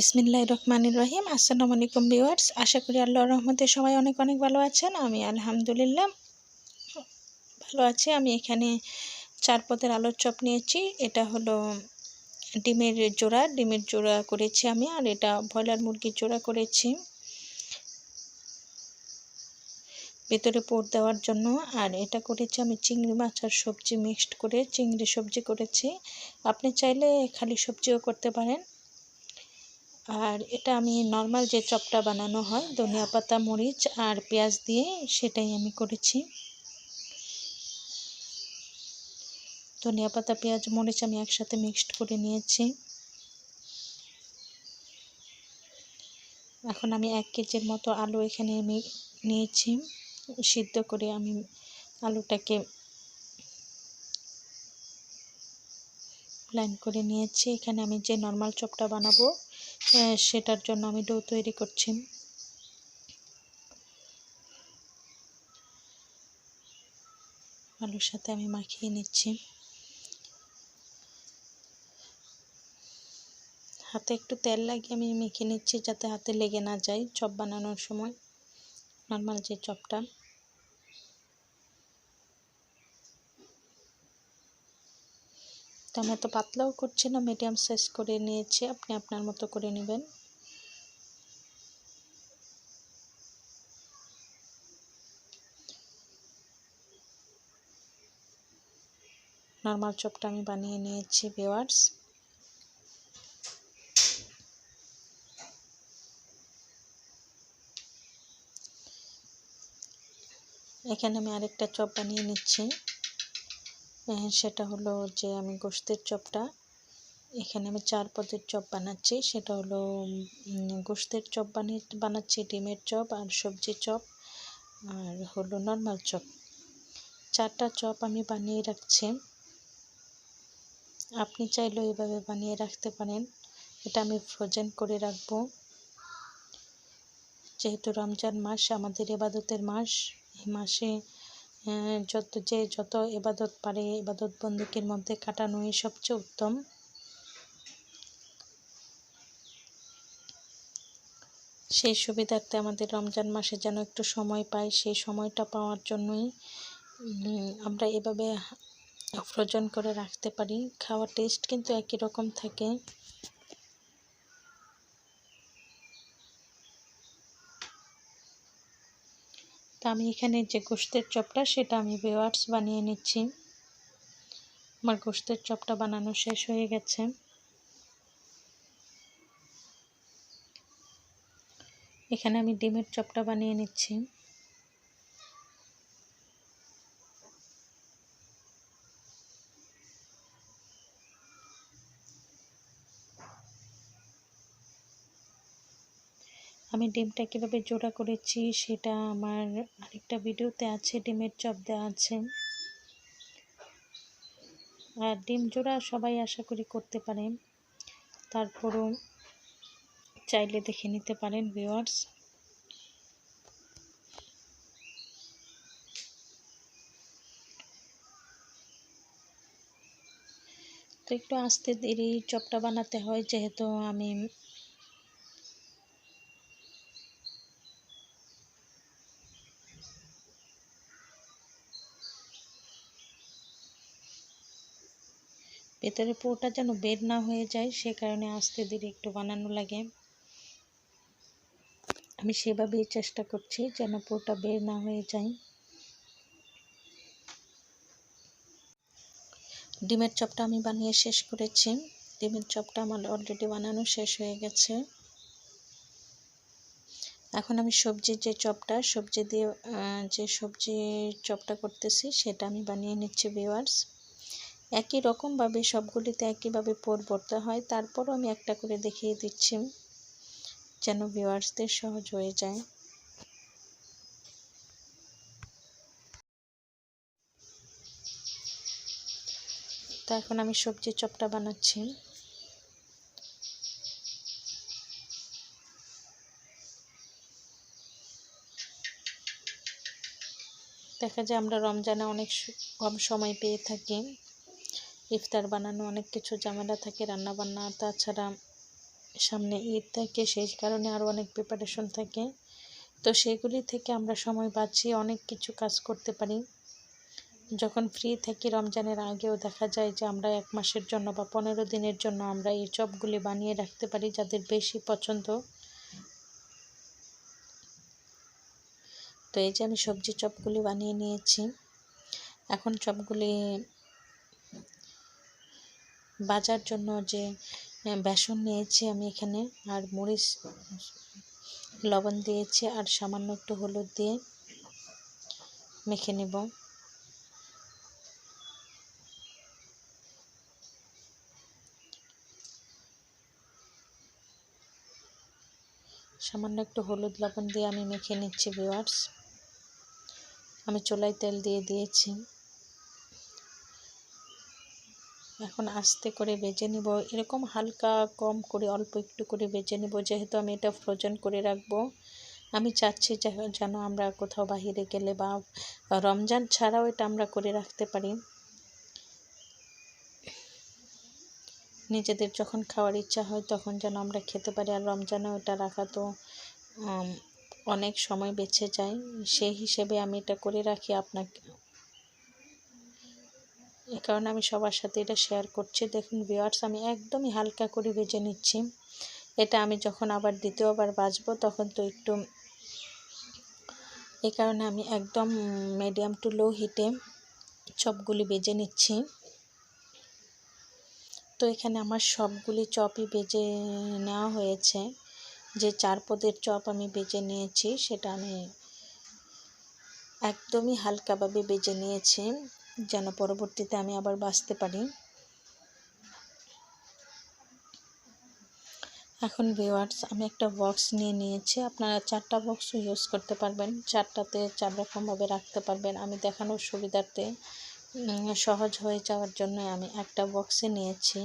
বিসমিল্লাহ রহমানির রহিম। আসসালামু আলাইকুম ভিউয়ার্স, আশা করি আল্লাহর রহমতে সবাই অনেক অনেক ভালো আছেন। আমি আলহামদুলিল্লাহ ভালো আছি। আমি এখানে চার পদের আলোর চপ নিয়েছি। এটা হলো ডিমের জোড়া। ডিমের জোড়া করেছি আমি, আর এটা ব্রয়লার মুরগির জোড়া করেছি। ভেতরে পোর দেওয়ার জন্য, আর এটা করেছি আমি চিংড়ি মাছ আর সবজি মিক্সড করে। চিংড়ি সবজি করেছি। আপনি চাইলে খালি সবজিও করতে পারেন। আর এটা আমি নর্মাল যে চপটা বানানো হয়, ধনিয়া পাতা, মরিচ আর পেঁয়াজ দিয়ে সেটাই আমি করেছি। ধনিয়া পাতা, পেঁয়াজ, মরিচ আমি একসাথে মিক্সড করে নিয়েছি। এখন আমি এক কেজির মতো আলু এখানে আমি নিয়েছি। সিদ্ধ করে আমি আলুটাকে লাইন করে নিয়েছি। এখানে আমি যে নর্মাল চপটা বানাবো সেটার জন্য আমি ডো তৈরি করছি। আলুর সাথে আমি মাখিয়ে নিচ্ছি। হাতে একটু তেল লাগিয়ে আমি মেখে নিচ্ছি যাতে হাতে লেগে না যায় চপ বানানোর সময়। নর্মাল যে চপটা। আমি এত পাতলাও করছি না মিডিয়াম সাইজ করে নিয়েছি, আপনি আপনার মতো করে নেবেন। নর্মাল চপটা আমি বানিয়ে নিয়েছি ভিওয়ার্স এখানে আমি আরেকটা চপ বানিয়ে নিচ্ছি। সেটা হলো যে আমি গোস্তের চপটা, এখানে আমি চার পদের চপ বানাচ্ছি। সেটা হলো গোস্তের চপ বানিয়ে, বানাচ্ছি, ডিমের চপ আর সবজি চপ, আর হলো নর্মাল চপ। চারটা চপ আমি বানিয়ে রাখছি। আপনি চাইলেও এভাবে বানিয়ে রাখতে পারেন। এটা আমি ফ্রোজেন করে রাখব। যেহেতু রমজান মাস, আমাদের এবাদতের মাস, এই মাসে যত যে যত এবাদত পারে, এবাদত বন্দুকের মধ্যে কাটানোই সবচেয়ে উত্তম। সেই সুবিধার্থে আমাদের রমজান মাসে যেন একটু সময় পাই, সেই সময়টা পাওয়ার জন্যই আমরা এভাবে ফ্রোজন করে রাখতে পারি। খাওয়ার টেস্ট কিন্তু একই রকম থাকে। তো আমি এখানে যে গোস্তের চপটা, সেটা আমি বেওয়ার্স বানিয়ে নিচ্ছি। আমার গোস্তের চপটা বানানো শেষ হয়ে গেছে। এখানে আমি ডিমের চপটা বানিয়ে নিচ্ছি। আমি ডিমটা কীভাবে জোড়া করেছি সেটা আমার আরেকটা ভিডিওতে আছে, ডিমের চপ দেওয়া আছে। আর ডিম জোড়া সবাই আশা করি করতে পারে। তারপরও চাইলে দেখে নিতে পারেন ভিওয়ার্স তো একটু আস্তে দেরি চপটা বানাতে হয়, যেহেতু আমি ভেতরে পোটা যেন বের না হয়ে যায়, সে কারণে আস্তে ধীরে একটু বানানো লাগে। আমি সেভাবেই চেষ্টা করছি যেন পোটা বের না হয়ে যায়। ডিমের চপটা আমি বানিয়ে শেষ করেছি। ডিমের চপটা আমার অলরেডি বানানো শেষ হয়ে গেছে। এখন আমি সবজির যে চপটা, সবজি দিয়ে যে সবজির চপটা করতেছি, সেটা আমি বানিয়ে নিচ্ছি ভিওয়ার্স একই রকমভাবে সবগুলিতে একইভাবে পোর পড়তে হয়। তারপরও আমি একটা করে দেখিয়ে দিচ্ছি, যেন ভিওয়ার্সদের সহজ হয়ে যায়। তো এখন আমি সবজির চপটা বানাচ্ছি। দেখা যায় আমরা রমজানে অনেক কম সময় পেয়ে থাকি। ইফতার বানানো, অনেক কিছু ঝামেলা থাকে, রান্নাবান্না, তাছাড়া সামনে ঈদ থাকে, সেই কারণে আরও অনেক প্রিপারেশন থাকে। তো সেগুলি থেকে আমরা সময় পাচ্ছি অনেক কিছু কাজ করতে পারি। যখন ফ্রি থাকি, রমজানের আগেও দেখা যায় যে আমরা এক মাসের জন্য বা পনেরো দিনের জন্য আমরা এই চপগুলি বানিয়ে রাখতে পারি যাদের বেশি পছন্দ। তো এই যে আমি সবজি চপগুলি বানিয়ে নিয়েছি। এখন চপগুলি বাজার জন্য যে বেসন নিয়েছি আমি এখানে, আর মরিচ লবণ দিয়েছি, আর সামান্য একটু হলুদ দিয়ে মেখে নেব। সামান্য একটু হলুদ লবণ দিয়ে আমি মেখে নিচ্ছি ভিওয়ার্স আমি চোলাই তেল দিয়ে দিয়েছি। এখন আস্তে করে বেজে নিব। এরকম হালকা কম করে অল্প একটু করে বেজে নিব। যেহেতু আমি এটা ফ্রোজেন করে রাখব, আমি চাচ্ছি যেন আমরা কোথাও বাহিরে গেলে বা রমজান ছাড়াও এটা আমরা করে রাখতে পারি। নিজেদের যখন খাওয়ার ইচ্ছা হয় তখন যেন আমরা খেতে পারি। আর রমজানেও এটা রাখা তো অনেক সময় বেঁচে যায়। সেই হিসেবে আমি এটা করে রাখি। আপনাকে কারণে আমি সবার সাথে এটা শেয়ার করছি। দেখুন ভিওয়ার্স আমি একদমই হালকা করে ভেজে নিচ্ছি। এটা আমি যখন আবার দ্বিতীয়বার বাজবো, তখন তো একটু এই কারণে আমি একদম মিডিয়াম টু লো হিটে চপগুলি বেজে নিচ্ছি। তো এখানে আমার সবগুলি চপই বেজে নেওয়া হয়েছে। যে চার পদের চপ আমি বেজে নিয়েছি, সেটা আমি একদমই হালকাভাবে বেজে নিয়েছি। যেন পরবর্তীতে আমি আবার বাঁচতে পারি। এখন ভিওয়ার্স আমি একটা বক্স নিয়ে নিয়েছি। আপনারা চারটা বক্সও ইউজ করতে পারবেন। চারটাতে চার রকমভাবে রাখতে পারবেন। আমি দেখানোর সুবিধার্থে সহজ হয়ে যাওয়ার জন্য আমি একটা বক্সে নিয়েছি।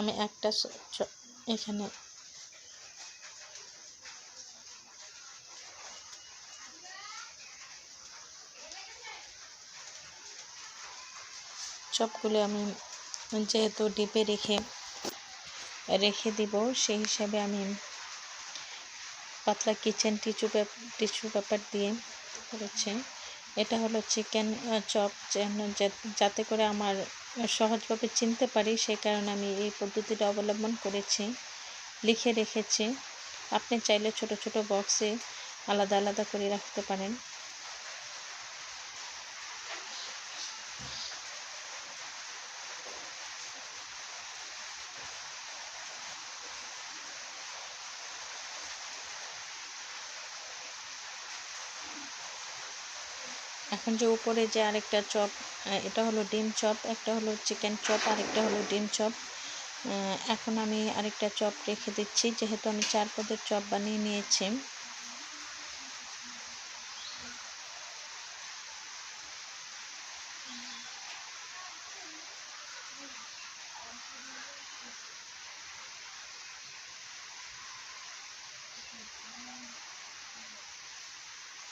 আমি একটা এখানে। চপগুলো আমি যেহেতু ডিপে রেখে রেখে দিব, সেই হিসাবে আমি পাতলা কিচেন টিস্যু টিস্যু পেপার দিয়ে করেছি। এটা হলো চিকেন চপ যাতে করে আমার সহজভাবে চিনতে পারি, সেই কারণে আমি এই পদ্ধতিটা অবলম্বন করেছি। লিখে রেখেছি। আপনি চাইলে ছোট ছোট বক্সে আলাদা আলাদা করে রাখতে পারেন। এখন যে উপরে যে আরেকটা চপ এটা হলো ডিম চপ, একটা হলো চিকেন চপ, আরেকটা হলো ডিম চপ। এখন আমি আরেকটা চপ রেখে দিচ্ছি, যেহেতু আমি চার পদের চপ বানিয়ে নিয়েছি।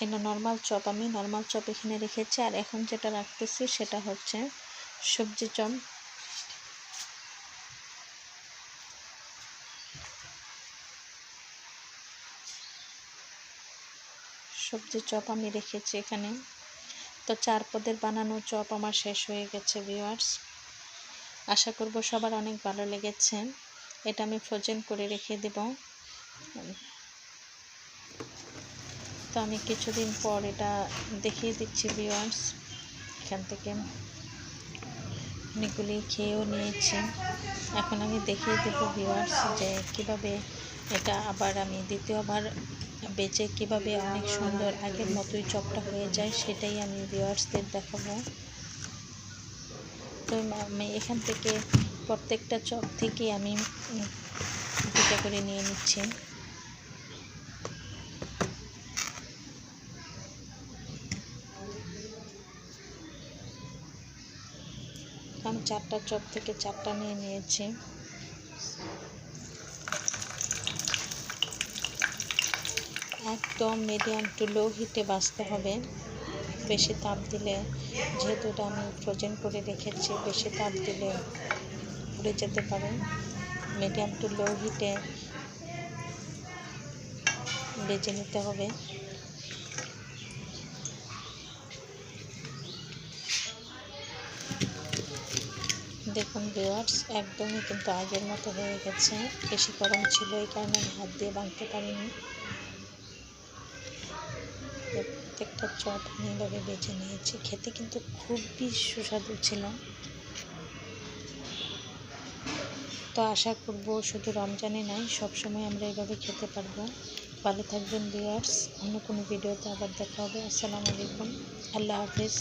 এটা নর্মাল চপ, আমি নর্মাল চপ এখানে রেখেছি। আর এখন যেটা রাখতেছি সেটা হচ্ছে সবজি চপ। সবজি চপ আমি রেখেছি এখানে। তো চার পদের বানানো চপ আমার শেষ হয়ে গেছে ভিওয়ার্স আশা করব সবার অনেক ভালো লেগেছে। এটা আমি ফ্রোজেন করে রেখে দেব। তো আমি কিছুদিন পর এটা দেখিয়ে দিচ্ছি ভিওয়ার্স এখান থেকে। অনেকগুলি খেয়েও নিয়েছি। এখন আমি দেখিয়ে দেব ভিওয়ার্স যে কীভাবে এটা আবার আমি দ্বিতীয়বার বেচে কীভাবে অনেক সুন্দর আগের মতোই চপটা হয়ে যায়, সেটাই আমি ভিওয়ার্সদের দেখাবো। তো আমি এখান থেকে প্রত্যেকটা চপ থেকে আমি দুটা করে নিয়ে নিচ্ছি। আমি চারটা চপ থেকে চারটা নিয়ে নিয়েছি। একদম মিডিয়াম টু লো হিটে বাঁচতে হবে। বেশি তাপ দিলে, যেহেতু এটা আমি ফ্রোজেন করে রেখেছি, বেশি তাপ দিলে পুড়ে যেতে পারে। মিডিয়াম টু লো হিটে বেজে নিতে হবে। দেখুন ভিওয়ার্স একদমই কিন্তু আগের মতো হয়ে গেছে। বেশি গরম ছিল এই কারণে আমি হাত দিয়ে বাঁধতে পারিনি। প্রত্যেকটা চপ আমি এভাবে বেছে নিয়েছি। খেতে কিন্তু খুবই সুস্বাদু ছিল। তো আশা করব শুধু রমজানে নয়, সবসময় আমরা এভাবে খেতে পারব। ভালো থাকবেন ভিউয়ার্স অন্য কোনো ভিডিওতে আবার দেখা হবে। আসসালামু আলাইকুম। আল্লাহ হাফিজ।